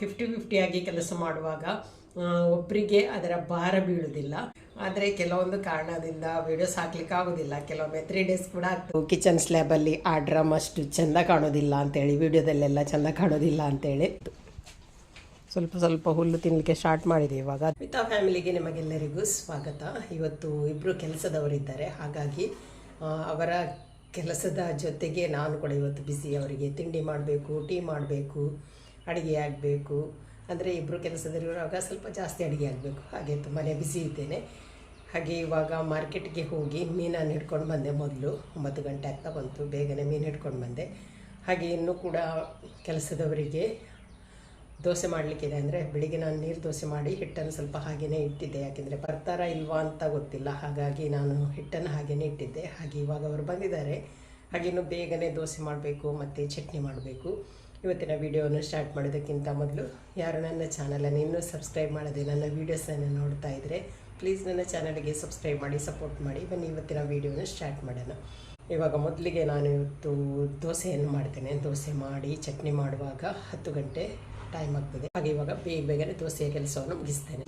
Fifty ಆಗಿ ಕೆಲಸ ಮಾಡುವಾಗ ಒಬ್ಬರಿಗೆ ಅದರ ಭಾರ ಬೀಳುವುದಿಲ್ಲ ಆದರೆ ಕೆಲವೊಂದು ಕಾರಣದಿಂದ ವಿಡಿಯೋಸ್ ಹಾಕ್ಲಿಕ್ಕೆ ಆಗೋದಿಲ್ಲ. ಕೆಲವೊಮ್ಮೆ ತ್ರೀ ಡೇಸ್ ಕೂಡ ಆಗ್ತದೆ. ಕಿಚನ್ ಸ್ಲ್ಯಾಬಲ್ಲಿ ಆ ಡ್ರಮ್ ಅಷ್ಟು ಚೆಂದ ಕಾಣೋದಿಲ್ಲ ಅಂತೇಳಿ ವಿಡಿಯೋದಲ್ಲೆಲ್ಲ ಚೆಂದ ಕಾಣೋದಿಲ್ಲ ಅಂತೇಳಿ. ಸ್ವಲ್ಪ ಸ್ವಲ್ಪ ಹುಲ್ಲು ತಿನ್ನಲಿಕ್ಕೆ ಸ್ಟಾರ್ಟ್ ಮಾಡಿದೆ ಇವಾಗ. ಮಿತಾ ಫ್ಯಾಮಿಲಿಗೆ ನಿಮಗೆಲ್ಲರಿಗೂ ಸ್ವಾಗತ. ಇವತ್ತು ಇಬ್ಬರು ಕೆಲಸದವರಿದ್ದಾರೆ. ಹಾಗಾಗಿ ಅವರ ಕೆಲಸದ ಜೊತೆಗೆ ನಾನು ಕೂಡ ಇವತ್ತು ಬಿಸಿ ಅವರಿಗೆ ತಿಂಡಿ ಮಾಡಬೇಕು ಟೀ ಮಾಡಬೇಕು. ಅಡುಗೆ ಆಗಬೇಕು. ಅಂದರೆ ಇಬ್ಬರು ಕೆಲಸದಲ್ಲಿರುವಾಗ ಸ್ವಲ್ಪ ಜಾಸ್ತಿ ಅಡುಗೆ ಆಗಬೇಕು. ಹಾಗೆ ತುಂಬಾ ಬಿಸಿ ಇದ್ದೇನೆ. ಹಾಗೆ ಇವಾಗ ಮಾರ್ಕೆಟ್ಗೆ ಹೋಗಿ ಮೀನನ್ನು ಹಿಡ್ಕೊಂಡು ಬಂದೆ ಮೊದಲು. ಒಂಬತ್ತು ಗಂಟೆ ಆಗ್ತಾ ಬಂತು. ಬೇಗನೆ ಮೀನು ಹಿಡ್ಕೊಂಡು ಬಂದೆ. ಹಾಗೆ ಇನ್ನೂ ಕೂಡ ಕೆಲಸದವರಿಗೆ ದೋಸೆ ಮಾಡಲಿಕ್ಕಿದೆ ಅಂದರೆ ಬೆಳಿಗ್ಗೆ ನಾನು ನೀರು ದೋಸೆ ಮಾಡಿ ಹಿಟ್ಟನ್ನು ಸ್ವಲ್ಪ ಹಾಗೆಯೇ ಇಟ್ಟಿದ್ದೆ. ಯಾಕೆಂದರೆ ಬರ್ತಾರಾ ಇಲ್ವಾ ಅಂತ ಗೊತ್ತಿಲ್ಲ. ಹಾಗಾಗಿ ನಾನು ಹಿಟ್ಟನ್ನು ಹಾಗೆಯೇ ಇಟ್ಟಿದ್ದೆ. ಹಾಗೆ ಇವಾಗ ಅವರು ಬಂದಿದ್ದಾರೆ. ಹಾಗೆ ಇನ್ನು ಬೇಗನೆ ದೋಸೆ ಮಾಡಬೇಕು, ಮತ್ತು ಚಟ್ನಿ ಮಾಡಬೇಕು. ಇವತ್ತಿನ ವಿಡಿಯೋವನ್ನು ಸ್ಟಾರ್ಟ್ ಮಾಡೋದಕ್ಕಿಂತ ಮೊದಲು ಯಾರು ನನ್ನ ಚಾನಲನ್ನು ಇನ್ನೂ ಸಬ್ಸ್ಕ್ರೈಬ್ ಮಾಡದೆ ನನ್ನ ವೀಡಿಯೋಸನ್ನು ನೋಡ್ತಾ ಇದ್ದರೆ ಪ್ಲೀಸ್ ನನ್ನ ಚಾನಲ್ಗೆ ಸಬ್ಸ್ಕ್ರೈಬ್ ಮಾಡಿ, ಸಪೋರ್ಟ್ ಮಾಡಿ. ಬನ್ನಿ, ಇವತ್ತಿನ ವಿಡಿಯೋನ ಸ್ಟಾರ್ಟ್ ಮಾಡೋಣ. ಇವಾಗ ಮೊದಲಿಗೆ ನಾನು ಇವತ್ತು ದೋಸೆಯನ್ನು ಮಾಡ್ತೇನೆ. ದೋಸೆ ಮಾಡಿ, ಚಟ್ನಿ ಮಾಡುವಾಗ ಹತ್ತು ಗಂಟೆ ಟೈಮ್ ಆಗ್ತದೆ. ಹಾಗೆ ಇವಾಗ ಬೇಗ ಬೇಗನೆ ದೋಸೆಯ ಕೆಲಸವನ್ನು ಮುಗಿಸ್ತೇನೆ.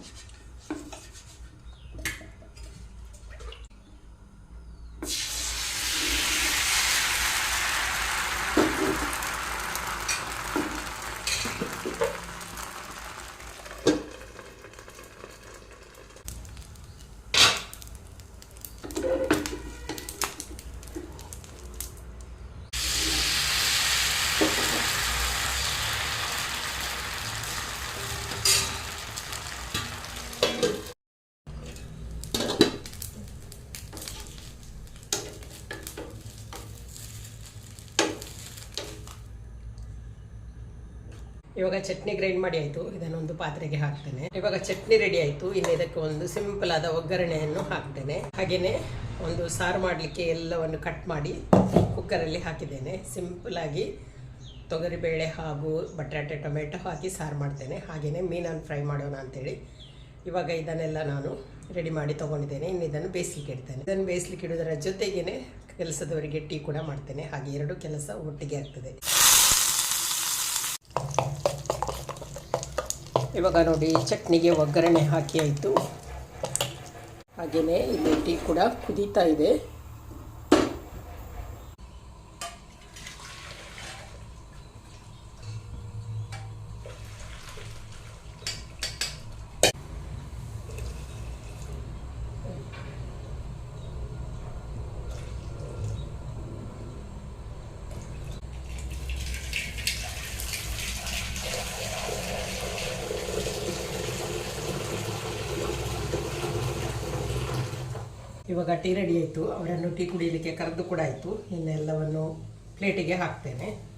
ಇವಾಗ ಚಟ್ನಿ ಗ್ರೈಂಡ್ ಮಾಡಿ ಆಯಿತು. ಇದನ್ನೊಂದು ಪಾತ್ರೆಗೆ ಹಾಕ್ತೇನೆ. ಇವಾಗ ಚಟ್ನಿ ರೆಡಿ ಆಯಿತು. ಇನ್ನು ಇದಕ್ಕೆ ಒಂದು ಸಿಂಪಲ್ ಆದ ಒಗ್ಗರಣೆಯನ್ನು ಹಾಕ್ತೇನೆ. ಹಾಗೆಯೇ ಒಂದು ಸಾರು ಮಾಡಲಿಕ್ಕೆ ಎಲ್ಲವನ್ನು ಕಟ್ ಮಾಡಿ ಕುಕ್ಕರಲ್ಲಿ ಹಾಕಿದ್ದೇನೆ. ಸಿಂಪಲ್ ಆಗಿ ತೊಗರಿಬೇಳೆ ಹಾಗೂ ಬಟಾಟೆ, ಟೊಮೆಟೊ ಹಾಕಿ ಸಾರು ಮಾಡ್ತೇನೆ. ಹಾಗೆಯೇ ಮೀನನ್ನು ಫ್ರೈ ಮಾಡೋಣ ಅಂತೇಳಿ ಇವಾಗ ಇದನ್ನೆಲ್ಲ ನಾನು ರೆಡಿ ಮಾಡಿ ತೊಗೊಂಡಿದ್ದೇನೆ. ಇನ್ನು ಇದನ್ನು ಬೇಯಿಸ್ಲಿಕ್ಕೆ ಇಡ್ತೇನೆ. ಇದನ್ನು ಬೇಯಿಸ್ಲಿಕ್ಕೆ ಇಡೋದರ ಜೊತೆಗೇನೆ ಕೆಲಸದವರಿಗೆ ಟೀ ಕೂಡ ಮಾಡ್ತೇನೆ. ಹಾಗೆ ಎರಡು ಕೆಲಸ ಒಟ್ಟಿಗೆ ಆಗ್ತದೆ. ಇವಾಗ ನೋಡಿ ಚಟ್ನಿಗೆ ಒಗ್ಗರಣೆ ಹಾಕಿ ಆಯಿತು. ಹಾಗೆಯೇ ಇಲ್ಲಿ ಟೀ ಕೂಡ ಕುದೀತಾ ಇದೆ. ಇವಾಗ ಟೀ ರೆಡಿ ಆಯಿತು. ಅವರನ್ನು ಟೀ ಕುಡಿಯಲಿಕ್ಕೆ ಕರೆದು ಕೂಡ ಆಯಿತು. ಇನ್ನೆಲ್ಲವನ್ನು ಪ್ಲೇಟಿಗೆ ಹಾಕ್ತೇನೆ.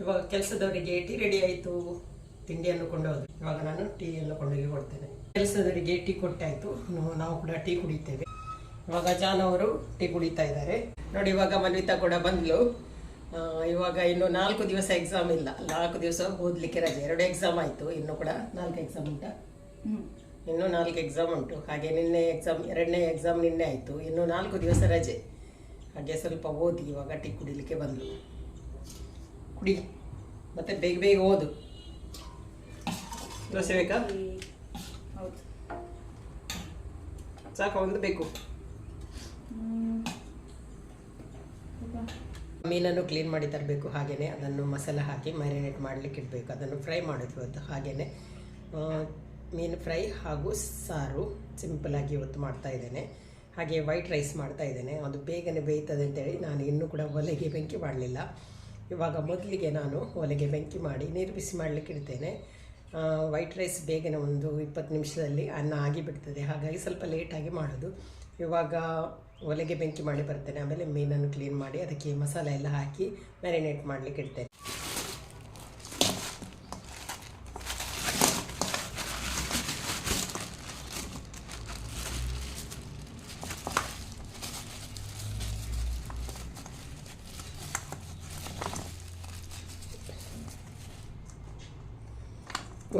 ಇವಾಗ ಕೆಲಸದವರಿಗೆ ಟೀ ರೆಡಿ ಆಯಿತು ತಿಂಡಿಯನ್ನು ಕೊಂಡೋದ್ರು. ಇವಾಗ ನಾನು ಟೀಯನ್ನು ಕೊಂಡೋಗಿ ಕೊಡ್ತೇನೆ. ಕೆಲಸದವರಿಗೆ ಟೀ ಕೊಟ್ಟಾಯ್ತು. ನಾವು ಕೂಡ ಟೀ ಕುಡಿತೇವೆ. ಇವಾಗ ಜಾನ್ ಅವರು ಟೀ ಕುಡಿತಾ ಇದ್ದಾರೆ. ನೋಡಿ ಇವಾಗ ಮನ್ವಿತಾ ಕೂಡ ಬಂದ್ಲು. ಇವಾಗ ಇನ್ನು ನಾಲ್ಕು ದಿವಸ ಎಕ್ಸಾಮ್ ಇಲ್ಲ. ನಾಲ್ಕು ದಿವಸ ಓದ್ಲಿಕ್ಕೆ ರಜೆ ಎರಡು ಎಕ್ಸಾಮ್ ಆಯಿತು. ಇನ್ನು ಕೂಡ ನಾಲ್ಕು ಎಕ್ಸಾಮ್ ಉಂಟಾ? ಇನ್ನು ನಾಲ್ಕು ಎಕ್ಸಾಮ್ ಉಂಟು. ಹಾಗೆ ನಿನ್ನೆ ಎಕ್ಸಾಮ್ ಎರಡನೇ ಎಕ್ಸಾಮ್ ನಿನ್ನೆ ಆಯಿತು. ಇನ್ನು ನಾಲ್ಕು ದಿವಸ ರಜೆ. ಹಾಗೆ ಸ್ವಲ್ಪ ಓದಿ ಇವಾಗ ಟೀ ಕುಡಿಲಿಕ್ಕೆ ಬಂದ್ಲು. ಕುಡಿ. ಮತ್ತೆ ಬೇಗ ಬೇಗ ಓದು. ದೋಸೆ ಬೇಕಾ? ಹೌದು. ಸಾಕು ಒಂದು ಬೇಕು. ಮೀನನ್ನು ಕ್ಲೀನ್ ಮಾಡಿ ತರಬೇಕು ಹಾಗೆಯೇ ಅದನ್ನು ಮಸಾಲೆ ಹಾಕಿ ಮ್ಯಾರಿನೇಟ್ ಮಾಡಲಿಕ್ಕೆ ಇಡಬೇಕು. ಅದನ್ನು ಫ್ರೈ ಮಾಡೋದು ಇವತ್ತು ಹಾಗೆಯೇ ಮೀನು ಫ್ರೈ ಹಾಗೂ ಸಾರು ಸಿಂಪಲಾಗಿ ಇವತ್ತು ಮಾಡ್ತಾ ಇದ್ದೇನೆ. ಹಾಗೆ ವೈಟ್ ರೈಸ್ ಮಾಡ್ತಾ ಇದ್ದೇನೆ. ಅದು ಬೇಗನೆ ಬೇಯ್ತದೆ ಅಂತೇಳಿ ನಾನು ಇನ್ನೂ ಕೂಡ ಒಲೆಗೆ ಬೆಂಕಿ ಮಾಡಲಿಲ್ಲ ಇವಾಗ ಮೊದಲಿಗೆ ನಾನು ಒಲೆಗೆ ಬೆಂಕಿ ಮಾಡಿ ನೀರು ಬಿಸಿ ಮಾಡಲಿಕ್ಕೆ ಇಡ್ತೇನೆ. ವೈಟ್ ರೈಸ್ ಬೇಗನೆ ಒಂದು ಇಪ್ಪತ್ತು ನಿಮಿಷದಲ್ಲಿ ಅನ್ನ ಆಗಿಬಿಡ್ತದೆ. ಹಾಗಾಗಿ ಸ್ವಲ್ಪ ಲೇಟಾಗಿ ಮಾಡೋದು. ಇವಾಗ ಒಲೆಗೆ ಬೆಂಕಿ ಮಾಡಿ ಬರ್ತೇನೆ. ಆಮೇಲೆ ಮೀನನ್ನು ಕ್ಲೀನ್ ಮಾಡಿ ಅದಕ್ಕೆ ಮಸಾಲೆ ಎಲ್ಲ ಹಾಕಿ ಮ್ಯಾರಿನೇಟ್ ಮಾಡಲಿಕ್ಕೆ ಇಡ್ತೇನೆ.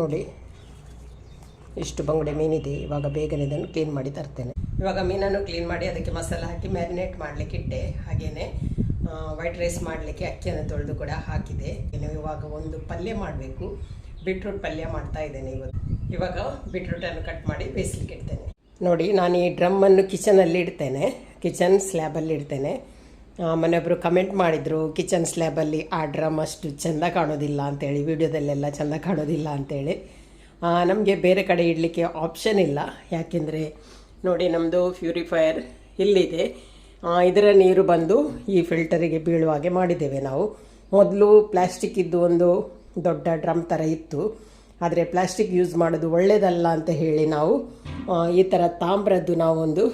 ನೋಡಿ. ಇಷ್ಟು ಬಂಗುಡೆ ಮೀನಿದೆ, ಇವಾಗ ಬೇಗನೆ ಇದನ್ನು ಕ್ಲೀನ್ ಮಾಡಿ ತರ್ತೇನೆ. ಇವಾಗ ಮೀನನ್ನು ಕ್ಲೀನ್ ಮಾಡಿ ಅದಕ್ಕೆ ಮಸಾಲ ಹಾಕಿ ಮ್ಯಾರಿನೇಟ್ ಮಾಡಲಿಕ್ಕೆ ಇಟ್ಟೆ. ಹಾಗೆಯೇ ವೈಟ್ ರೈಸ್ ಮಾಡಲಿಕ್ಕೆ ಅಕ್ಕಿಯನ್ನು ತೊಳೆದು ಕೂಡ ಹಾಕಿದೆ. ಇನ್ನು ಇವಾಗ ಒಂದು ಪಲ್ಯ ಮಾಡಬೇಕು. ಬೀಟ್ರೂಟ್ ಪಲ್ಯ ಮಾಡ್ತಾ ಇದ್ದೇನೆ ಇವತ್ತು. ಇವಾಗ ಬೀಟ್ರೂಟನ್ನು ಕಟ್ ಮಾಡಿ ಬೇಯಿಸ್ಲಿಕ್ಕೆ ಇಡ್ತೇನೆ. ನೋಡಿ, ನಾನು ಈ ಡ್ರಮ್ಮನ್ನು ಕಿಚನಲ್ಲಿ ಇಡ್ತೇನೆ. ಕಿಚನ್ ಸ್ಲ್ಯಾಬಲ್ಲಿ ಇಡ್ತೇನೆ. ಆ, ಮೊನ್ನೆೊಬ್ಬರು ಕಮೆಂಟ್ ಮಾಡಿದರು ಕಿಚನ್ ಸ್ಲ್ಯಾಬಲ್ಲಿ ಆ ಡ್ರಮ್ ಅಷ್ಟು ಚೆಂದ ಕಾಣೋದಿಲ್ಲ ಅಂತೇಳಿ ವಿಡಿಯೋದಲ್ಲೆಲ್ಲ ಚೆಂದ ಕಾಣೋದಿಲ್ಲ ಅಂತೇಳಿ. ನಮಗೆ ಬೇರೆ ಕಡೆ ಇಡಲಿಕ್ಕೆ ಆಪ್ಷನ್ ಇಲ್ಲ. ಯಾಕೆಂದರೆ ನೋಡಿ ನಮ್ಮದು ಪ್ಯೂರಿಫೈಯರ್ ಇಲ್ಲಿದೆ. ಇದರ ನೀರು ಬಂದು ಈ ಫಿಲ್ಟರಿಗೆ ಬೀಳುವ ಹಾಗೆ ಮಾಡಿದ್ದೇವೆ ನಾವು. ಮೊದಲು ಪ್ಲ್ಯಾಸ್ಟಿಕ್ ಇದ್ದು ಒಂದು ದೊಡ್ಡ ಡ್ರಮ್ ಥರ ಇತ್ತು. ಆದರೆ ಪ್ಲಾಸ್ಟಿಕ್ ಯೂಸ್ ಮಾಡೋದು ಒಳ್ಳೆಯದಲ್ಲ ಅಂತ ಹೇಳಿ ನಾವು ಈ ಥರ ತಾಮ್ರದ್ದು ನಾವೊಂದು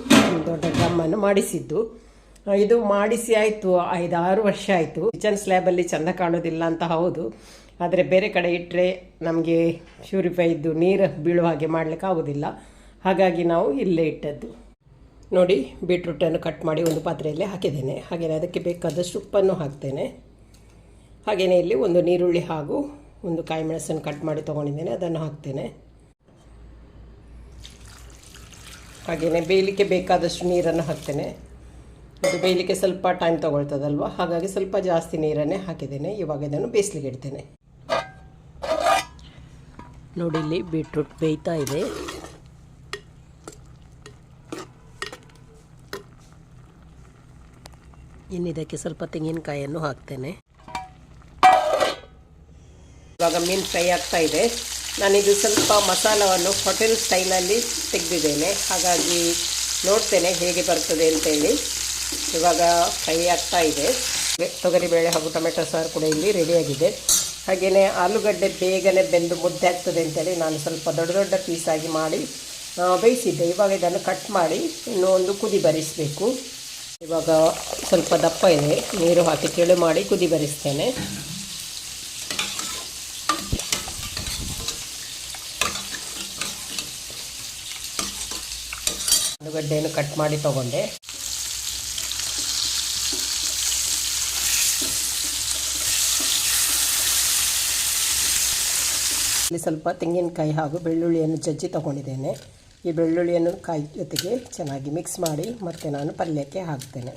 ದೊಡ್ಡ ಡ್ರಮ್ಮನ್ನು ಮಾಡಿಸಿದ್ದು. ಇದು ಮಾಡಿಸಿ ಆಯಿತು, ಐದಾರು ವರ್ಷ ಆಯಿತು. ಕಿಚನ್ ಸ್ಲ್ಯಾಬಲ್ಲಿ ಚಂದ ಕಾಣೋದಿಲ್ಲ ಅಂತ ಹೌದು. ಆದರೆ ಬೇರೆ ಕಡೆ ಇಟ್ಟರೆ ನಮಗೆ ಪ್ಯೂರಿಫೈ ಇದ್ದು ನೀರು ಬೀಳುವ ಹಾಗೆ ಮಾಡಲಿಕ್ಕೆ ಆಗೋದಿಲ್ಲ. ಹಾಗಾಗಿ ನಾವು ಇಲ್ಲೇ ಇಟ್ಟದ್ದು. ನೋಡಿ ಬೀಟ್ರೂಟನ್ನು ಕಟ್ ಮಾಡಿ ಒಂದು ಪಾತ್ರೆಯಲ್ಲಿ ಹಾಕಿದ್ದೇನೆ. ಹಾಗೆಯೇ ಅದಕ್ಕೆ ಬೇಕಾದಷ್ಟು ಉಪ್ಪನ್ನು ಹಾಕ್ತೇನೆ. ಹಾಗೆಯೇ ಇಲ್ಲಿ ಒಂದು ನೀರುಳ್ಳಿ ಹಾಗೂ ಒಂದು ಕಾಯಿ ಮೆಣಸನ್ನು ಕಟ್ ಮಾಡಿ ತೊಗೊಂಡಿದ್ದೇನೆ. ಅದನ್ನು ಹಾಕ್ತೇನೆ. ಹಾಗೆಯೇ ಬೇಯಲಿಕ್ಕೆ ಬೇಕಾದಷ್ಟು ನೀರನ್ನು ಹಾಕ್ತೇನೆ. ಅದು ಬೇಯಲಿಕ್ಕೆ ಸ್ವಲ್ಪ ಟೈಮ್ ತೊಗೊಳ್ತದಲ್ವ? ಹಾಗಾಗಿ ಸ್ವಲ್ಪ ಜಾಸ್ತಿ ನೀರನ್ನೇ ಹಾಕಿದ್ದೇನೆ. ಇವಾಗ ಇದನ್ನು ಬೇಯಿಸ್ಲಿಕ್ಕೆ ಇಡ್ತೇನೆ. ನೋಡಿ, ಇಲ್ಲಿ ಬೀಟ್ರೂಟ್ ಬೇಯ್ತಾ ಇದೆ. ಇನ್ನಿದಕ್ಕೆ ಸ್ವಲ್ಪ ತೆಂಗಿನಕಾಯಿಯನ್ನು ಹಾಕ್ತೇನೆ. ಇವಾಗ ಮೀನು ಫ್ರೈ ಆಗ್ತಾ ಇದೆ. ನಾನಿದು ಸ್ವಲ್ಪ ಮಸಾಲವನ್ನು ಹೋಟೆಲ್ ಸ್ಟೈಲಲ್ಲಿ ತೆಗೆದಿದ್ದೇನೆ. ಹಾಗಾಗಿ ನೋಡ್ತೇನೆ ಹೇಗೆ ಬರ್ತದೆ ಅಂತೇಳಿ. ಇವಾಗ ಫ್ರೈ ಆಗ್ತಾ ಇದೆ. ತೊಗರಿಬೇಳೆ ಹಾಗೂ ಟೊಮೆಟೊ ಸಾರು ಕೂಡ ಇಲ್ಲಿ ರೆಡಿಯಾಗಿದೆ ಹಾಗೆಯೇ ಆಲೂಗಡ್ಡೆ ಬೇಗನೆ ಬೆಂದು ಮುದ್ದೆ ಆಗ್ತದೆ ಅಂತೇಳಿ ನಾನು ಸ್ವಲ್ಪ ದೊಡ್ಡ ದೊಡ್ಡ ಪೀಸಾಗಿ ಮಾಡಿ ಬೇಯಿಸಿದ್ದೆ. ಇವಾಗ ಇದನ್ನು ಕಟ್ ಮಾಡಿ ಇನ್ನೂ ಒಂದು ಕುದಿ ಬರಿಸಬೇಕು. ಇವಾಗ ಸ್ವಲ್ಪ ದಪ್ಪ ಇದೆ. ನೀರು ಹಾಕಿ ತೆಳು ಮಾಡಿ ಕುದಿ ಬರಿಸ್ತೇನೆ. ಆಲೂಗಡ್ಡೆಯನ್ನು ಕಟ್ ಮಾಡಿ ತಗೊಂಡೆ. ಇಲ್ಲಿ ಸ್ವಲ್ಪ ತೆಂಗಿನಕಾಯಿ ಹಾಗೂ ಬೆಳ್ಳುಳ್ಳಿಯನ್ನು ಜಜ್ಜಿ ತಗೊಂಡಿದ್ದೇನೆ. ಈ ಬೆಳ್ಳುಳ್ಳಿಯನ್ನು ಕಾಯಿ ಜೊತೆಗೆ ಚೆನ್ನಾಗಿ ಮಿಕ್ಸ್ ಮಾಡಿ ಮತ್ತೆ ನಾನು ಪಲ್ಯಕ್ಕೆ ಹಾಕ್ತೇನೆ.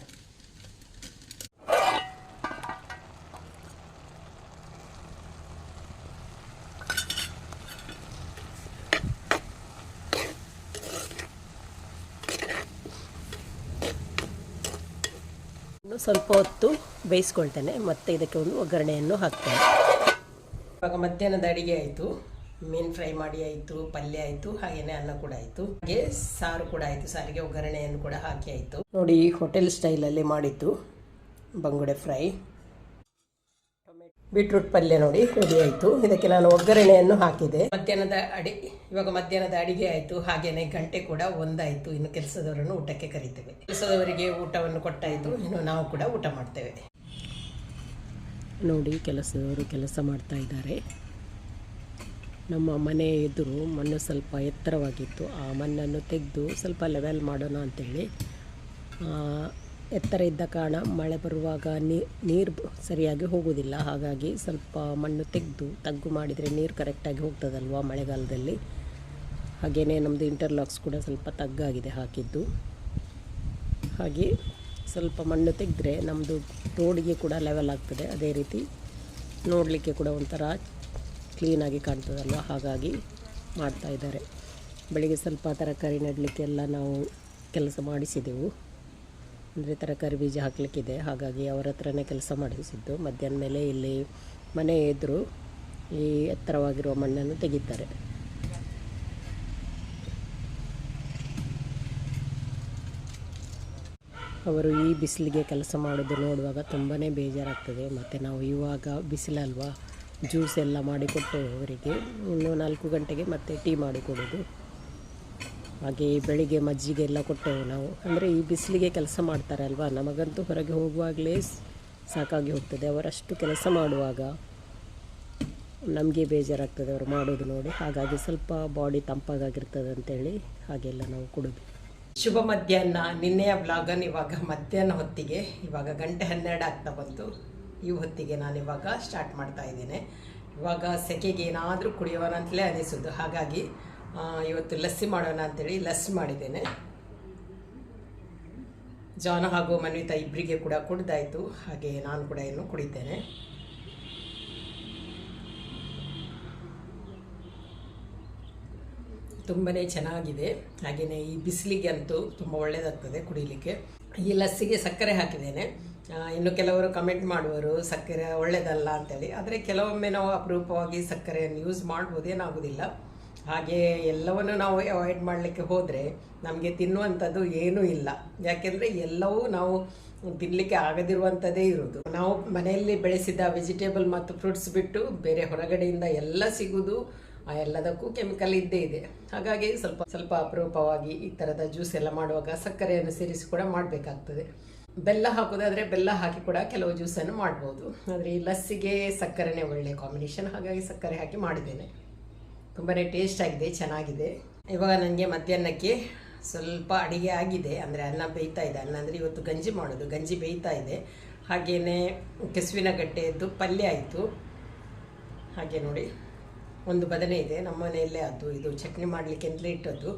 ಸ್ವಲ್ಪ ಹೊತ್ತು ಬೇಯಿಸ್ಕೊಳ್ತೇನೆ. ಮತ್ತೆ ಇದಕ್ಕೆ ಒಂದು ಒಗ್ಗರಣೆಯನ್ನು ಹಾಕ್ತೇನೆ. ಇವಾಗ ಮಧ್ಯಾಹ್ನದ ಅಡುಗೆ ಆಯಿತು. ಮೀನು ಫ್ರೈ ಮಾಡಿ ಆಯಿತು, ಪಲ್ಯ ಆಯಿತು ಹಾಗೆಯೇ ಅನ್ನ ಕೂಡ ಆಯಿತು. ಹಾಗೆ ಸಾರು ಕೂಡ ಆಯಿತು, ಸಾರಿಗೆ ಒಗ್ಗರಣೆಯನ್ನು ಕೂಡ ಹಾಕಿ ಆಯಿತು. ನೋಡಿ, ಹೋಟೆಲ್ ಸ್ಟೈಲಲ್ಲಿ ಮಾಡಿದ್ದು ಬಂಗುಡೆ ಫ್ರೈ. ಬೀಟ್ರೂಟ್ ಪಲ್ಯ ನೋಡಿ ರೆಡಿ ಆಯಿತು. ಇದಕ್ಕೆ ನಾನು ಒಗ್ಗರಣೆಯನ್ನು ಹಾಕಿದೆ. ಮಧ್ಯಾಹ್ನದ ಅಡಿ, ಇವಾಗ ಮಧ್ಯಾಹ್ನದ ಅಡಿಗೆ ಆಯಿತು. ಹಾಗೆಯೇ ಗಂಟೆ ಕೂಡ ಒಂದಾಯಿತು. ಇನ್ನು ಕೆಲಸದವರನ್ನು ಊಟಕ್ಕೆ ಕರಿತೇವೆ. ಕೆಲಸದವರಿಗೆ ಊಟವನ್ನು ಕೊಟ್ಟಾಯಿತು. ಇನ್ನು ನಾವು ಕೂಡ ಊಟ ಮಾಡ್ತೇವೆ. ನೋಡಿ ಕೆಲಸದವರು ಕೆಲಸ ಮಾಡ್ತಾ ಇದ್ದಾರೆ. ನಮ್ಮ ಮನೆ ಎದುರು ಮಣ್ಣು ಸ್ವಲ್ಪ ಎತ್ತರವಾಗಿತ್ತು. ಆ ಮಣ್ಣನ್ನು ತೆಗೆದು ಸ್ವಲ್ಪ ಲೆವೆಲ್ ಮಾಡೋಣ ಅಂತೇಳಿ ಎತ್ತರ ಇದ್ದ ಕಾರಣ ಮಳೆ ಬರುವಾಗ ನೀರು ಸರಿಯಾಗಿ ಹೋಗೋದಿಲ್ಲ ಹಾಗಾಗಿ ಸ್ವಲ್ಪ ಮಣ್ಣು ತೆಗೆದು ತಗ್ಗು ಮಾಡಿದರೆ ನೀರು ಕರೆಕ್ಟಾಗಿ ಹೋಗ್ತದಲ್ವ ಮಳೆಗಾಲದಲ್ಲಿ? ಹಾಗೆಯೇ ನಮ್ಮದು ಇಂಟರ್ಲಾಕ್ಸ್ ಕೂಡ ಸ್ವಲ್ಪ ತಗ್ಗಾಗಿದೆ ಹಾಕಿದ್ದು. ಹಾಗೆ ಸ್ವಲ್ಪ ಮಣ್ಣು ತೆಗೆದ್ರೆ ನಮ್ಮದು ರೋಡಿಗೆ ಕೂಡ ಲೆವೆಲ್ ಆಗ್ತದೆ. ಅದೇ ರೀತಿ ನೋಡಲಿಕ್ಕೆ ಕೂಡ ಒಂಥರ ಕ್ಲೀನಾಗಿ ಕಾಣ್ತದಲ್ವ? ಹಾಗಾಗಿ ಮಾಡ್ತಾ ಇದ್ದಾರೆ. ಬೆಳಿಗ್ಗೆ ಸ್ವಲ್ಪ ತರಕಾರಿ ನೆಡಲಿಕ್ಕೆಲ್ಲ ನಾವು ಕೆಲಸ ಮಾಡಿಸಿದೆವು. ಅಂದರೆ ತರಕಾರಿ ಬೀಜ ಹಾಕಲಿಕ್ಕಿದೆ. ಹಾಗಾಗಿ ಅವರ ಹತ್ರನೇ ಕೆಲಸ ಮಾಡಿಸಿದ್ದು. ಮಧ್ಯಾಹ್ನ ಮೇಲೆ ಇಲ್ಲಿ ಮನೆ ಎದುರು ಈ ಎತ್ತರವಾಗಿರುವ ಮಣ್ಣನ್ನು ತೆಗಿತಾರೆ. ಅವರು ಈ ಬಿಸಿಲಿಗೆ ಕೆಲಸ ಮಾಡೋದು ನೋಡುವಾಗ ತುಂಬಾ ಬೇಜಾರಾಗ್ತದೆ. ಮತ್ತು ನಾವು ಇವಾಗ ಬಿಸಿಲಲ್ವಾ? ಜ್ಯೂಸ್ ಎಲ್ಲ ಮಾಡಿಕೊಟ್ಟು ಅವರಿಗೆ ಇನ್ನು ನಾಲ್ಕು ಗಂಟೆಗೆ ಮತ್ತೆ ಟೀ ಮಾಡಿಕೊಡೋದು ಹಾಗೆ ಬೆಳಿಗ್ಗೆ ಮಜ್ಜಿಗೆ ಎಲ್ಲ ಕೊಟ್ಟೆವು ನಾವು. ಅಂದರೆ ಈ ಬಿಸಿಲಿಗೆ ಕೆಲಸ ಮಾಡ್ತಾರೆ ಅಲ್ವಾ ನಮಗಂತೂ ಹೊರಗೆ ಹೋಗುವಾಗಲೇ ಸಾಕಾಗಿ ಹೋಗ್ತದೆ. ಅವರಷ್ಟು ಕೆಲಸ ಮಾಡುವಾಗ ನಮಗೆ ಬೇಜಾರಾಗ್ತದೆ. ಅವರು ಮಾಡೋದು ನೋಡಿ. ಹಾಗಾಗಿ ಸ್ವಲ್ಪ ಬಾಡಿ ತಂಪಾಗಿರ್ತದೆ ಅಂತೇಳಿ ಹಾಗೆಲ್ಲ ನಾವು ಕೊಡೋದು. ಶುಭ ಮಧ್ಯಾಹ್ನ. ನಿನ್ನೆಯ ಬ್ಲಾಗನ್ನು ಇವಾಗ ಮಧ್ಯಾಹ್ನ ಹೊತ್ತಿಗೆ, ಇವಾಗ ಗಂಟೆ ಹನ್ನೆರಡು ಆಗ್ತಾ ಬಂತು. ಈ ಹೊತ್ತಿಗೆ ನಾನು ಇವಾಗ ಸ್ಟಾರ್ಟ್ ಮಾಡ್ತಾ ಇದ್ದೇನೆ. ಇವಾಗ ಸೆಕೆಗೆ ಏನಾದರೂ ಕುಡಿಯೋಣ ಅಂತಲೇ ಅನಿಸೋದು. ಹಾಗಾಗಿ ಇವತ್ತು ಲಸ್ಸಿ ಮಾಡೋಣ ಅಂತೇಳಿ ಲಸ್ಸಿ ಮಾಡಿದ್ದೇನೆ. ಜಾನ ಹಾಗೂ ಮನ್ವಿತ ಇಬ್ಬರಿಗೆ ಕೂಡ ಕುಡ್ದಾಯಿತು. ಹಾಗೆ ನಾನು ಕೂಡ ಏನು ಕುಡಿತೇನೆ. ತುಂಬಾ ಚೆನ್ನಾಗಿದೆ. ಹಾಗೆಯೇ ಈ ಬಿಸಿಲಿಗೆ ಅಂತೂ ತುಂಬ ಒಳ್ಳೆಯದಾಗ್ತದೆ ಕುಡಿಲಿಕ್ಕೆ. ಈ ಲಸ್ಸಿಗೆ ಸಕ್ಕರೆ ಹಾಕಿದ್ದೇನೆ. ಇನ್ನು ಕೆಲವರು ಕಮೆಂಟ್ ಮಾಡುವರು, ಸಕ್ಕರೆ ಒಳ್ಳೆಯದಲ್ಲ ಅಂತೇಳಿ. ಆದರೆ ಕೆಲವೊಮ್ಮೆ ನಾವು ಅಪರೂಪವಾಗಿ ಸಕ್ಕರೆಯನ್ನು ಯೂಸ್ ಮಾಡ್ಬೋದೇನಾಗುವುದಿಲ್ಲ ಹಾಗೆ ಎಲ್ಲವನ್ನು ನಾವು ಅವಾಯ್ಡ್ ಮಾಡಲಿಕ್ಕೆ ಹೋದರೆ ನಮಗೆ ತಿನ್ನುವಂಥದ್ದು ಏನೂ ಇಲ್ಲ. ಯಾಕೆಂದರೆ ಎಲ್ಲವೂ ನಾವು ತಿನ್ನಲಿಕ್ಕೆ ಆಗದಿರುವಂಥದ್ದೇ ಇರೋದು ನಾವು ಮನೆಯಲ್ಲಿ ಬೆಳೆಸಿದ ವೆಜಿಟೇಬಲ್ ಮತ್ತು ಫ್ರೂಟ್ಸ್ ಬಿಟ್ಟು ಬೇರೆ ಹೊರಗಡೆಯಿಂದ ಎಲ್ಲ ಸಿಗುವುದು ಆ ಎಲ್ಲದಕ್ಕೂ ಕೆಮಿಕಲ್ ಇದ್ದೇ ಇದೆ. ಹಾಗಾಗಿ ಸ್ವಲ್ಪ ಸ್ವಲ್ಪ ಅಪರೂಪವಾಗಿ ಈ ಥರದ ಜ್ಯೂಸ್ ಎಲ್ಲ ಮಾಡುವಾಗ ಸಕ್ಕರೆಯನ್ನು ಸೇರಿಸಿ ಕೂಡ ಮಾಡಬೇಕಾಗ್ತದೆ. ಬೆಲ್ಲ ಹಾಕೋದಾದರೆ ಬೆಲ್ಲ ಹಾಕಿ ಕೂಡ ಕೆಲವು ಜ್ಯೂಸನ್ನು ಮಾಡ್ಬೋದು. ಆದರೆ ಈ ಲಸ್ಸಿಗೆ ಸಕ್ಕರೆನೇ ಒಳ್ಳೆಯ ಕಾಂಬಿನೇಷನ್ ಹಾಗಾಗಿ ಸಕ್ಕರೆ ಹಾಕಿ ಮಾಡಿದ್ದೇನೆ. ತುಂಬಾ ಟೇಸ್ಟ್ ಆಗಿದೆ, ಚೆನ್ನಾಗಿದೆ. ಇವಾಗ ನನಗೆ ಮಧ್ಯಾಹ್ನಕ್ಕೆ ಸ್ವಲ್ಪ ಅಡಿಗೆ ಆಗಿದೆ. ಅಂದರೆ ಅನ್ನ ಬೇಯ್ತಾ ಇದೆ. ಅನ್ನ ಅಂದರೆ ಇವತ್ತು ಗಂಜಿ ಮಾಡೋದು. ಗಂಜಿ ಬೇಯ್ತಾ ಇದೆ. ಹಾಗೆಯೇ ಕೆಸುವಿನ ಗಡ್ಡೆಯದ್ದು ಪಲ್ಯ ಆಯಿತು. ಹಾಗೆ ನೋಡಿ. ಒಂದು ಬದನೆ ಇದೆ. ನಮ್ಮ ಮನೆಯಲ್ಲೇ ಅದು, ಇದು ಚಟ್ನಿ ಮಾಡಲಿಕ್ಕೆ ಅಂತಲೇ ಇಟ್ಟದ್ದು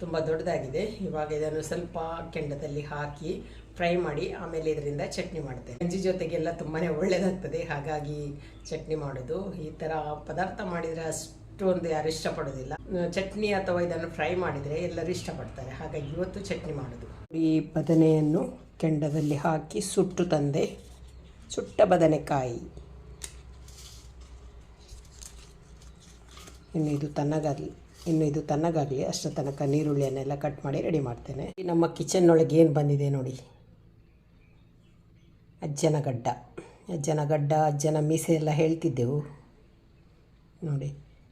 ತುಂಬ ದೊಡ್ಡದಾಗಿದೆ. ಇವಾಗ ಇದನ್ನು ಸ್ವಲ್ಪ ಕೆಂಡದಲ್ಲಿ ಹಾಕಿ ಫ್ರೈ ಮಾಡಿ ಆಮೇಲೆ ಇದರಿಂದ ಚಟ್ನಿ ಮಾಡ್ತೇನೆ. ಗಂಜಿ ಜೊತೆಗೆಲ್ಲ ತುಂಬಾ ಒಳ್ಳೆಯದಾಗ್ತದೆ ಹಾಗಾಗಿ ಚಟ್ನಿ ಮಾಡೋದು. ಈ ಥರ ಪದಾರ್ಥ ಮಾಡಿದರೆ ಅಷ್ಟೊಂದು ಯಾರು ಇಷ್ಟಪಡೋದಿಲ್ಲ. ಚಟ್ನಿ ಅಥವಾ ಇದನ್ನು ಫ್ರೈ ಮಾಡಿದರೆ ಎಲ್ಲರೂ ಇಷ್ಟಪಡ್ತಾರೆ. ಹಾಗಾಗಿ ಇವತ್ತು ಚಟ್ನಿ ಮಾಡೋದು. ಈ ಬದನೆಯನ್ನು ಕೆಂಡದಲ್ಲಿ ಹಾಕಿ ಸುಟ್ಟು ತಂದೆ. ಸುಟ್ಟ ಬದನೆಕಾಯಿ. ಇನ್ನು ಇದು ತಣ್ಣಗಾಗಲಿ, ಇನ್ನು ಇದು ತಣ್ಣಗಾಗಲಿ, ಅಷ್ಟರ ತನಕ ನೀರುಳ್ಳಿಯನ್ನೆಲ್ಲ ಕಟ್ ಮಾಡಿ ರೆಡಿ ಮಾಡ್ತೇನೆ. ನಮ್ಮ ಕಿಚನ್ನೊಳಗೆ ಏನು ಬಂದಿದೆ ನೋಡಿ. ಅಜ್ಜನ ಗಡ್ಡ. ಅಜ್ಜನ ಗಡ್ಡ, ಅಜ್ಜನ ಮೀಸೆ ಎಲ್ಲ ಹೇಳ್ತಿದ್ದೆವು. ನೋಡಿ,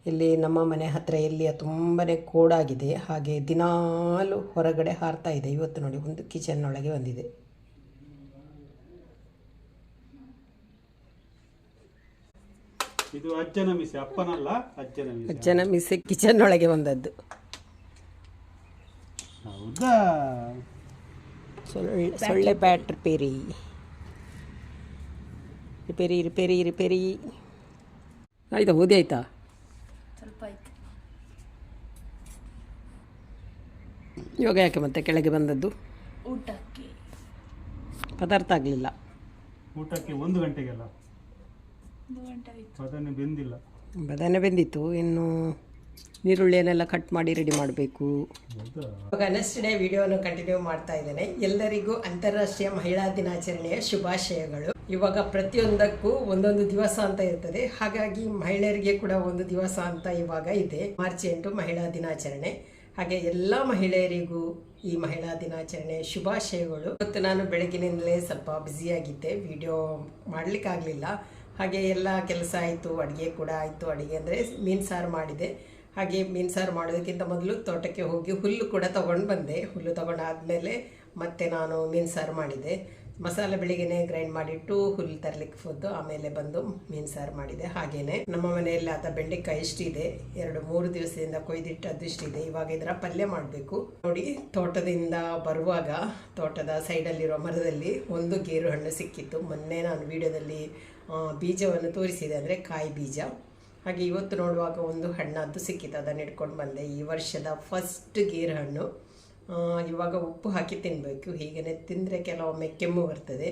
ಇಲ್ಲಿ ನಮ್ಮ ಮನೆ ಹತ್ತಿರ ಎಲ್ಲಿಯ ತುಂಬಾ ಕೋಡಾಗಿದೆ. ಹಾಗೆ ದಿನಾಲು ಹೊರಗಡೆ ಹಾರ್ತಾ ಇದೆ. ಇವತ್ತು ನೋಡಿ, ಒಂದು ಕಿಚನ್ನೊಳಗೆ ಬಂದಿದೆ. ಇದು ಅಜ್ಜನ ಮಿಸೆ ಅಪ್ಪನಲ್ಲ ಅಜ್ಜನ ಮಿಸೆ. ಅಜ್ಜನ ಮೀಸೆ ಕಿಚನ್ ಒಳಗೆ ಬಂದದ್ದು. ಹೌದಾ? ಸೊಳ್ಳೆ ಸೊಳ್ಳೆ bat repair repair repair repair ಆಯ್ತಾ ಓದಿ ಆಯ್ತಾ? ಸ್ವಲ್ಪ ಆಯ್ತು. ಇವಾಗ ಯಾಕೆ ಮತ್ತೆ ಕೆಳಗೆ ಬಂದದ್ದು? ಊಟಕ್ಕೆ. ಪದಾರ್ಥ ಆಗಲಿಲ್ಲ. ಊಟಕ್ಕೆ ಒಂದು ಗಂಟೆಗೆಲ್ಲ? ಗಂಟೆ ಬೆಂದಿಲ್ಲ. ಬದನೆ ಬೆಂದಿತ್ತು. ಇನ್ನು ನೀರುಳ್ಳಿಯನ್ನೆಲ್ಲ ಕಟ್ ಮಾಡಿ ರೆಡಿ ಮಾಡಬೇಕು. ಇವಾಗ ನೆಕ್ಸ್ಟ್ ಡೇ ವಿಡಿಯೋನ ಕಂಟಿನ್ಯೂ ಮಾಡ್ತಾ ಇದ್ದೇನೆ. ಎಲ್ಲರಿಗೂ ಅಂತಾರಾಷ್ಟ್ರೀಯ ಮಹಿಳಾ ದಿನಾಚರಣೆಯ ಶುಭಾಶಯಗಳು. ಇವಾಗ ಪ್ರತಿಯೊಂದಕ್ಕೂ ಒಂದೊಂದು ದಿವಸ ಅಂತ ಇರ್ತದೆ. ಹಾಗಾಗಿ ಮಹಿಳೆಯರಿಗೆ ಕೂಡ ಒಂದು ದಿವಸ ಅಂತ ಇವಾಗ ಇದೆ. ಮಾರ್ಚ್ ಎಂಟು ಮಹಿಳಾ ದಿನಾಚರಣೆ. ಹಾಗೆ ಎಲ್ಲ ಮಹಿಳೆಯರಿಗೂ ಈ ಮಹಿಳಾ ದಿನಾಚರಣೆ ಶುಭಾಶಯಗಳು. ಇವತ್ತು ನಾನು ಬೆಳಗಿನಿಂದಲೇ ಸ್ವಲ್ಪ ಬ್ಯುಸಿಯಾಗಿದ್ದೆ ವಿಡಿಯೋ ಮಾಡಲಿಕ್ಕಾಗಲಿಲ್ಲ. ಹಾಗೆ ಎಲ್ಲ ಕೆಲಸ ಆಯಿತು, ಅಡುಗೆ ಕೂಡ ಆಯಿತು. ಅಡುಗೆ ಅಂದರೆ ಮೀನು ಸಾರು ಮಾಡಿದೆ. ಹಾಗೆ ಮೀನು ಸಾರು ಮಾಡೋದಕ್ಕಿಂತ ಮೊದಲು ತೋಟಕ್ಕೆ ಹೋಗಿ ಹುಲ್ಲು ಕೂಡ ತೊಗೊಂಡು ಬಂದೆ. ಹುಲ್ಲು ತೊಗೊಂಡಾದಮೇಲೆ ಮತ್ತೆ ನಾನು ಮೀನು ಸಾರು ಮಾಡಿದೆ. ಮಸಾಲೆ ಬೆಳಿಗ್ಗೆನೆ ಗ್ರೈಂಡ್ ಮಾಡಿಟ್ಟು ಹುಲ್ಲು ತರ್ಲಿಕ್ಕೆ ಫುದ್ದು ಆಮೇಲೆ ಬಂದು ಮೀನು ಸಾರು ಮಾಡಿದೆ. ಹಾಗೇನೆ ನಮ್ಮ ಮನೆಯಲ್ಲಿ ಆತ ಬೆಂಡೆಕಾಯಿ ಇಷ್ಟಿದೆ ಎರಡು ಮೂರು ದಿವಸದಿಂದ ಕೊಯ್ದಿಟ್ಟದ್ದು ಇಷ್ಟಿದೆ ಇವಾಗ ಇದರ ಪಲ್ಯ ಮಾಡಬೇಕು. ನೋಡಿ, ತೋಟದಿಂದ ಬರುವಾಗ, ತೋಟದ ಸೈಡಲ್ಲಿರೋ ಮರದಲ್ಲಿ ಒಂದು ಗೇರು ಹಣ್ಣು ಸಿಕ್ಕಿತ್ತು. ಮೊನ್ನೆ ನಾನು ವಿಡಿಯೋದಲ್ಲಿ ಬೀಜವನ್ನು ತೋರಿಸಿದೆ ಅಂದರೆ ಕಾಯಿ ಬೀಜ. ಹಾಗೆ ಇವತ್ತು ನೋಡುವಾಗ ಒಂದು ಹಣ್ಣದ್ದು ಸಿಕ್ಕಿತ್ತು. ಅದನ್ನು ಇಟ್ಕೊಂಡು ಬಂದೆ. ಈ ವರ್ಷದ ಫಸ್ಟ್ ಗೇರು ಹಣ್ಣು ಇವಾಗ ಉಪ್ಪು ಹಾಕಿ ತಿನ್ನಬೇಕು ಹೀಗೇ ತಿಂದರೆ ಕೆಲವೊಮ್ಮೆ ಕೆಮ್ಮು ಬರ್ತದೆ.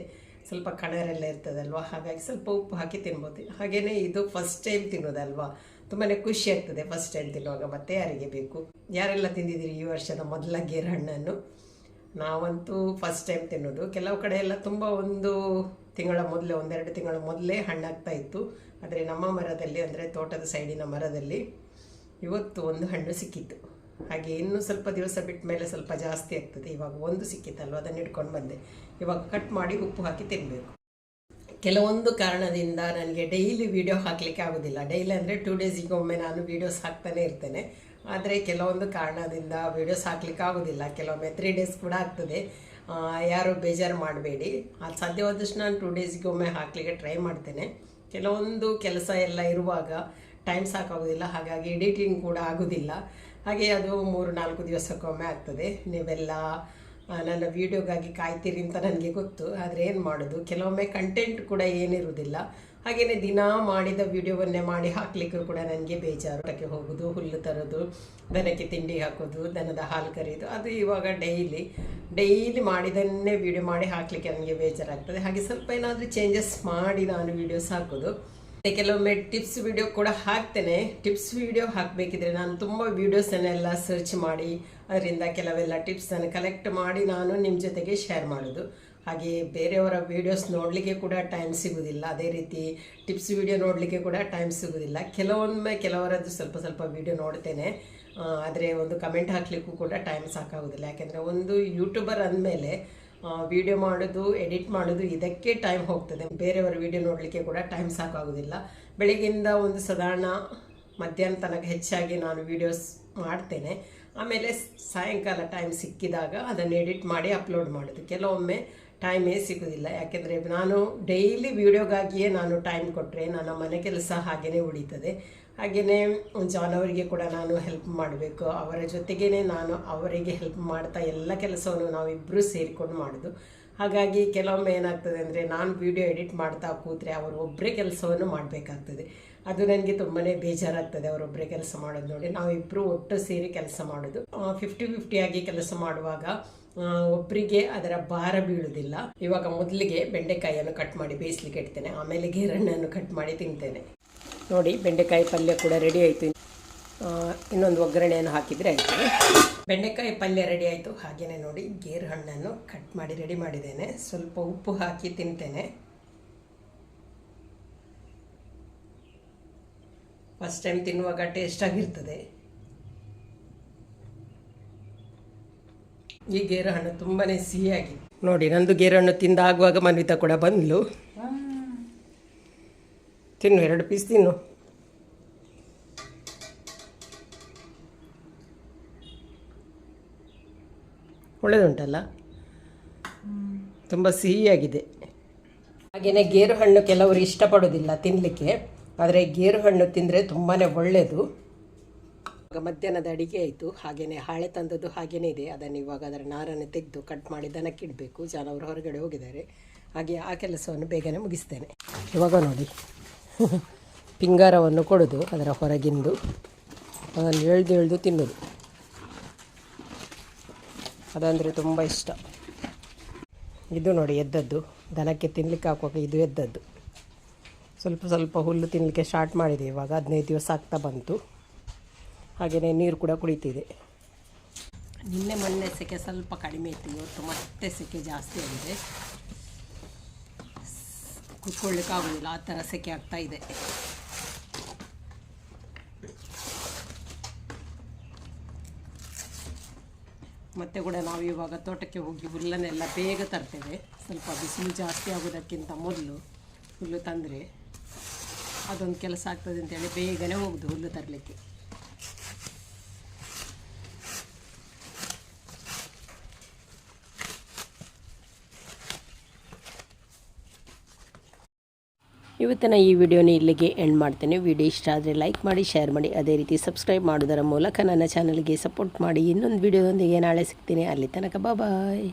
ಸ್ವಲ್ಪ ಕಣರೆಲ್ಲ ಇರ್ತದಲ್ವ? ಹಾಗಾಗಿ ಸ್ವಲ್ಪ ಉಪ್ಪು ಹಾಕಿ ತಿನ್ಬೋದು. ಹಾಗೆಯೇ ಇದು ಫಸ್ಟ್ ಟೈಮ್ ತಿನ್ನೋದಲ್ವ? ತುಂಬಾ ಖುಷಿ ಆಗ್ತದೆ ಫಸ್ಟ್ ಟೈಮ್ ತಿನ್ನುವಾಗ ಮತ್ತೆ ಯಾರಿಗೆ ಬೇಕು? ಯಾರೆಲ್ಲ ತಿಂದಿದ್ದೀರಿ ಈ ವರ್ಷದ ಮೊದಲ ಗೇರು ಹಣ್ಣನ್ನು ನಾವಂತೂ ಫಸ್ಟ್ ಟೈಮ್ ತಿನ್ನೋದು. ಕೆಲವು ಕಡೆ ಎಲ್ಲ ತುಂಬ ಒಂದು ತಿಂಗಳ ಮೊದಲೇ, ಒಂದೆರಡು ತಿಂಗಳ ಮೊದಲೇ ಹಣ್ಣಾಗ್ತಾ ಇತ್ತು. ಆದರೆ ನಮ್ಮ ಮರದಲ್ಲಿ, ಅಂದರೆ ತೋಟದ ಸೈಡಿನ ಮರದಲ್ಲಿ ಇವತ್ತು ಒಂದು ಹಣ್ಣು ಸಿಕ್ಕಿತ್ತು. ಹಾಗೆ ಇನ್ನೂ ಸ್ವಲ್ಪ ದಿವಸ ಬಿಟ್ಟ ಮೇಲೆ ಸ್ವಲ್ಪ ಜಾಸ್ತಿ ಆಗ್ತದೆ. ಇವಾಗ ಒಂದು ಸಿಕ್ಕಿತಲ್ವ, ಅದನ್ನು ಇಟ್ಕೊಂಡು ಬಂದೆ. ಇವಾಗ ಕಟ್ ಮಾಡಿ ಉಪ್ಪು ಹಾಕಿ ತಿನ್ನಬೇಕು ಕೆಲವೊಂದು ಕಾರಣದಿಂದ ನನಗೆ ಡೈಲಿ ವಿಡಿಯೋ ಹಾಕಲಿಕ್ಕೆ ಆಗೋದಿಲ್ಲ. ಡೈಲಿ ಅಂದರೆ ಟೂ ಡೇಸಿಗೆ ಒಮ್ಮೆ ನಾನು ವೀಡಿಯೋಸ್ ಹಾಕ್ತಾನೆ ಇರ್ತೇನೆ. ಆದರೆ ಕೆಲವೊಂದು ಕಾರಣದಿಂದ ವೀಡಿಯೋಸ್ ಹಾಕ್ಲಿಕ್ಕೆ ಆಗೋದಿಲ್ಲ. ಕೆಲವೊಮ್ಮೆ ತ್ರೀ ಡೇಸ್ ಕೂಡ ಆಗ್ತದೆ. ಯಾರು ಬೇಜಾರು ಮಾಡಬೇಡಿ. ಅದು ಸಾಧ್ಯವಾದಷ್ಟು ನಾನು ಟೂ ಡೇಸ್ಗೆ ಒಮ್ಮೆ ಹಾಕಲಿಕ್ಕೆ ಟ್ರೈ ಮಾಡ್ತೇನೆ. ಕೆಲವೊಂದು ಕೆಲಸ ಎಲ್ಲ ಇರುವಾಗ ಟೈಮ್ ಸಾಕಾಗೋದಿಲ್ಲ. ಹಾಗಾಗಿ ಎಡಿಟಿಂಗ್ ಕೂಡ ಆಗೋದಿಲ್ಲ. ಹಾಗೆ ಅದು ಮೂರು ನಾಲ್ಕು ದಿವಸಕ್ಕೊಮ್ಮೆ ಆಗ್ತದೆ. ನೀವೆಲ್ಲ ನನ್ನ ವೀಡಿಯೋಗಾಗಿ ಕಾಯ್ತೀರಿ ಅಂತ ನನಗೆ ಗೊತ್ತು. ಆದರೆ ಏನು ಮಾಡೋದು? ಕೆಲವೊಮ್ಮೆ ಕಂಟೆಂಟ್ ಕೂಡ ಏನಿರುವುದಿಲ್ಲ. ಹಾಗೆಯೇ ದಿನ ಮಾಡಿದ ವಿಡಿಯೋವನ್ನೇ ಮಾಡಿ ಹಾಕ್ಲಿಕ್ಕೂ ಕೂಡ ನನಗೆ ಬೇಜಾರು. ಅದಕ್ಕೆ ಹೋಗೋದು, ಹುಲ್ಲು ತರೋದು, ದನಕ್ಕೆ ತಿಂಡಿ ಹಾಕೋದು, ದನದ ಹಾಲು ಕರೆಯೋದು ಅದು ಇವಾಗ ಡೈಲಿ ಡೈಲಿ ಮಾಡಿದನ್ನೇ ವಿಡಿಯೋ ಮಾಡಿ ಹಾಕಲಿಕ್ಕೆ ನನಗೆ ಬೇಜಾರಾಗ್ತದೆ. ಹಾಗೆ ಸ್ವಲ್ಪ ಏನಾದರೂ ಚೇಂಜಸ್ ಮಾಡಿ ನಾನು ವಿಡಿಯೋಸ್ ಹಾಕೋದು. ಮತ್ತೆ ಕೆಲವೊಮ್ಮೆ ಟಿಪ್ಸ್ ವಿಡಿಯೋ ಕೂಡ ಹಾಕ್ತೇನೆ. ಟಿಪ್ಸ್ ವಿಡಿಯೋ ಹಾಕಬೇಕಿದ್ರೆ ನಾನು ತುಂಬ ವೀಡಿಯೋಸನ್ನೆಲ್ಲ ಸರ್ಚ್ ಮಾಡಿ, ಅದರಿಂದ ಕೆಲವೆಲ್ಲ ಟಿಪ್ಸನ್ನು ಕಲೆಕ್ಟ್ ಮಾಡಿ ನಾನು ನಿಮ್ಮ ಜೊತೆಗೆ ಶೇರ್ ಮಾಡೋದು. ಹಾಗೆ ಬೇರೆಯವರ ವೀಡಿಯೋಸ್ ನೋಡಲಿಕ್ಕೆ ಕೂಡ ಟೈಮ್ ಸಿಗೋದಿಲ್ಲ. ಅದೇ ರೀತಿ ಟಿಪ್ಸ್ ವಿಡಿಯೋ ನೋಡಲಿಕ್ಕೆ ಕೂಡ ಟೈಮ್ ಸಿಗೋದಿಲ್ಲ. ಕೆಲವೊಮ್ಮೆ ಕೆಲವರದ್ದು ಸ್ವಲ್ಪ ಸ್ವಲ್ಪ ವಿಡಿಯೋ ನೋಡ್ತೇನೆ. ಆದರೆ ಒಂದು ಕಮೆಂಟ್ ಹಾಕಲಿಕ್ಕೂ ಕೂಡ ಟೈಮ್ ಸಾಕಾಗೋದಿಲ್ಲ. ಯಾಕೆಂದರೆ ಒಂದು ಯೂಟ್ಯೂಬರ್ ಅಂದಮೇಲೆ ವಿಡಿಯೋ ಮಾಡೋದು ಎಡಿಟ್ ಮಾಡೋದು, ಇದಕ್ಕೆ ಟೈಮ್ ಹೋಗ್ತದೆ. ಬೇರೆಯವರ ವಿಡಿಯೋ ನೋಡಲಿಕ್ಕೆ ಕೂಡ ಟೈಮ್ ಸಾಕಾಗೋದಿಲ್ಲ. ಬೆಳಗ್ಗಿಂದ ಒಂದು ಸಾಧಾರಣ ಮಧ್ಯಾಹ್ನ ತನಕ ಹೆಚ್ಚಾಗಿ ನಾನು ವಿಡಿಯೋಸ್ ಮಾಡ್ತೇನೆ. ಆಮೇಲೆ ಸಾಯಂಕಾಲ ಟೈಮ್ ಸಿಕ್ಕಿದಾಗ ಅದನ್ನು ಎಡಿಟ್ ಮಾಡಿ ಅಪ್ಲೋಡ್ ಮಾಡೋದು. ಕೆಲವೊಮ್ಮೆ ಟೈಮೇ ಸಿಗೋದಿಲ್ಲ. ಯಾಕೆಂದರೆ ನಾನು ಡೈಲಿ ವಿಡಿಯೋಗಾಗಿಯೇ ನಾನು ಟೈಮ್ ಕೊಟ್ಟರೆ ನನ್ನ ಮನೆ ಕೆಲಸ ಹಾಗೆಯೇ ಉಳೀತದೆ. ಹಾಗೆಯೇ ಜಾನ್ ಅವರಿಗೆ ಕೂಡ ನಾನು ಹೆಲ್ಪ್ ಮಾಡಬೇಕು. ಅವರ ಜೊತೆಗೇ ನಾನು ಅವರಿಗೆ ಹೆಲ್ಪ್ ಮಾಡ್ತಾ ಎಲ್ಲ ಕೆಲಸವನ್ನು ನಾವಿಬ್ಬರೂ ಸೇರಿಕೊಂಡು ಮಾಡೋದು. ಹಾಗಾಗಿ ಕೆಲವೊಮ್ಮೆ ಏನಾಗ್ತದೆ ಅಂದರೆ ನಾನು ವಿಡಿಯೋ ಎಡಿಟ್ ಮಾಡ್ತಾ ಕೂತ್ರೆ ಅವರು ಒಬ್ಬರೇ ಕೆಲಸವನ್ನು ಮಾಡಬೇಕಾಗ್ತದೆ. ಅದು ನನಗೆ ತುಂಬಾ ಬೇಜಾರಾಗ್ತದೆ ಅವರೊಬ್ಬರೇ ಕೆಲಸ ಮಾಡೋದು ನೋಡಿ. ನಾವಿಬ್ಬರು ಒಟ್ಟು ಸೇರಿ ಕೆಲಸ ಮಾಡೋದು. ಫಿಫ್ಟಿ ಫಿಫ್ಟಿಯಾಗಿ ಕೆಲಸ ಮಾಡುವಾಗ ಒಬ್ಬರಿಗೆ ಅದರ ಭಾರ ಬೀಳುವುದಿಲ್ಲ ಇವಾಗ ಮೊದಲಿಗೆ ಬೆಂಡೆಕಾಯಿಯನ್ನು ಕಟ್ ಮಾಡಿ ಬೇಯಿಸ್ಲಿಕ್ಕೆ ಇಡ್ತೇನೆ. ಆಮೇಲೆ ಗೇರಣ್ಣನ್ನು ಕಟ್ ಮಾಡಿ ತಿಂತೇನೆ. ನೋಡಿ, ಬೆಂಡೆಕಾಯಿ ಪಲ್ಯ ಕೂಡ ರೆಡಿ ಆಯಿತು. ಇನ್ನೊಂದು ಒಗ್ಗರಣೆಯನ್ನು ಹಾಕಿದರೆ ಆಯಿತು. ಬೆಂಡೆಕಾಯಿ ಪಲ್ಯ ರೆಡಿ ಆಯಿತು. ಹಾಗೆಯೇ ನೋಡಿ, ಗೇರು ಹಣ್ಣನ್ನು ಕಟ್ ಮಾಡಿ ರೆಡಿ ಮಾಡಿದ್ದೇನೆ. ಸ್ವಲ್ಪ ಉಪ್ಪು ಹಾಕಿ ತಿಂತೇನೆ. ಫಸ್ಟ್ ಟೈಮ್ ತಿನ್ನುವಾಗ ಟೇಸ್ಟ್ ಆಗಿರ್ತದೆ. ಈ ಗೇರು ಹಣ್ಣು ತುಂಬಾ ಸಿಹಿಯಾಗಿ. ನೋಡಿ, ನಂದು ಗೇರು ಹಣ್ಣು ತಿಂದಾಗುವಾಗ ಮನ್ವಿತಾ ಕೂಡ ಬಂದ್ಲು. ತಿನ್ನು, ಎರಡು ಪೀಸ್ ತಿನ್ನು. ಒಳ್ಳೆದುಂಟಲ್ಲ? ತುಂಬ ಸಿಹಿಯಾಗಿದೆ. ಹಾಗೆಯೇ ಗೇರು ಹಣ್ಣು ಕೆಲವರು ಇಷ್ಟಪಡೋದಿಲ್ಲ ತಿನ್ನಲಿಕ್ಕೆ ಆದರೆ ಗೇರು ಹಣ್ಣು ತಿಂದರೆ ತುಂಬಾ ಒಳ್ಳೆಯದು ಇವಾಗ ಮಧ್ಯಾಹ್ನದ ಅಡಿಗೆ ಆಯಿತು ಹಾಗೆಯೇ ಹಾಳೆ ತಂದದ್ದು ಹಾಗೇನೇ ಇದೆ. ಅದನ್ನು ಇವಾಗ ಅದರ ನಾರನ್ನು ತೆಗೆದು ಕಟ್ ಮಾಡಿ ದನಕ್ಕಿಡಬೇಕು ಜಾನವರು ಹೊರಗಡೆ ಹೋಗಿದ್ದಾರೆ. ಹಾಗೆ ಆ ಕೆಲಸವನ್ನು ಬೇಗನೆ ಮುಗಿಸ್ತೇನೆ. ಇವಾಗ ನೋಡಿ. ಪಿಂಗಾರವನ್ನು ಕೊಡೋದು ಅದರ ಹೊರಗಿಂದು. ಅದನ್ನು ಎಳ್ದು ಎಳ್ದು ತಿನ್ನೋದು. ಅದಂದರೆ ತುಂಬ ಇಷ್ಟ. ಇದು ನೋಡಿ ಎದ್ದದ್ದು. ದನಕ್ಕೆ ತಿನ್ನಲಿಕ್ಕೆ ಹಾಕುವಾಗ ಇದು ಎದ್ದದ್ದು. ಸ್ವಲ್ಪ ಸ್ವಲ್ಪ ಹುಲ್ಲು ತಿನ್ನಲಿಕ್ಕೆ ಸ್ಟಾರ್ಟ್ ಮಾಡಿದೆ. ಇವಾಗ ಹದಿನೈದು ದಿವಸ ಆಗ್ತಾ ಬಂತು. ಹಾಗೆಯೇ ನೀರು ಕೂಡ ಕುಡಿತಿದೆ. ನಿನ್ನೆ ಮೊನ್ನೆ ಸೆಕೆ ಸ್ವಲ್ಪ ಕಡಿಮೆ ಇತ್ತು. ಇವತ್ತು ಮತ್ತೆ ಸೆಕೆ ಜಾಸ್ತಿ ಆಗಿದೆ. ಕೂತ್ಕೊಳ್ಳಿಕ್ಕೆ ಆಗೋದಿಲ್ಲ. ಆ ಥರ ಸೆಕೆ ಆಗ್ತಾ ಇದೆ. ಮತ್ತೆ ಕೂಡ ನಾವು ಇವಾಗ ತೋಟಕ್ಕೆ ಹೋಗಿ ಹುಲ್ಲನ್ನೆಲ್ಲ ಬೇಗ ತರ್ತೇವೆ. ಸ್ವಲ್ಪ ಬಿಸಿಲು ಜಾಸ್ತಿ ಆಗೋದಕ್ಕಿಂತ ಮೊದಲು ಹುಲ್ಲು ತಂದರೆ ಅದೊಂದು ಕೆಲಸ ಆಗ್ತದೆ ಅಂತೇಳಿ ಬೇಗನೆ ಹೋಗುದು ಹುಲ್ಲು ತರಲಿಕ್ಕೆ. ಇವತ್ತಿನ ಈ ವಿಡಿಯೋನ ಇಲ್ಲಿಗೆ ಎಂಡ್ ಮಾಡ್ತೇನೆ. ವಿಡಿಯೋ ಇಷ್ಟ ಆದರೆ ಲೈಕ್ ಮಾಡಿ ಶೇರ್ ಮಾಡಿ. ಅದೇ ರೀತಿ ಸಬ್ಸ್ಕ್ರೈಬ್ ಮಾಡೋದರ ಮೂಲಕ ನನ್ನ ಚಾನಲ್ಗೆ ಸಪೋರ್ಟ್ ಮಾಡಿ. ಇನ್ನೊಂದು ವಿಡಿಯೋದೊಂದಿಗೆ ನಾಳೆ ಸಿಗ್ತೀನಿ. ಅಲ್ಲಿ ತನಕ ಬಾಯ್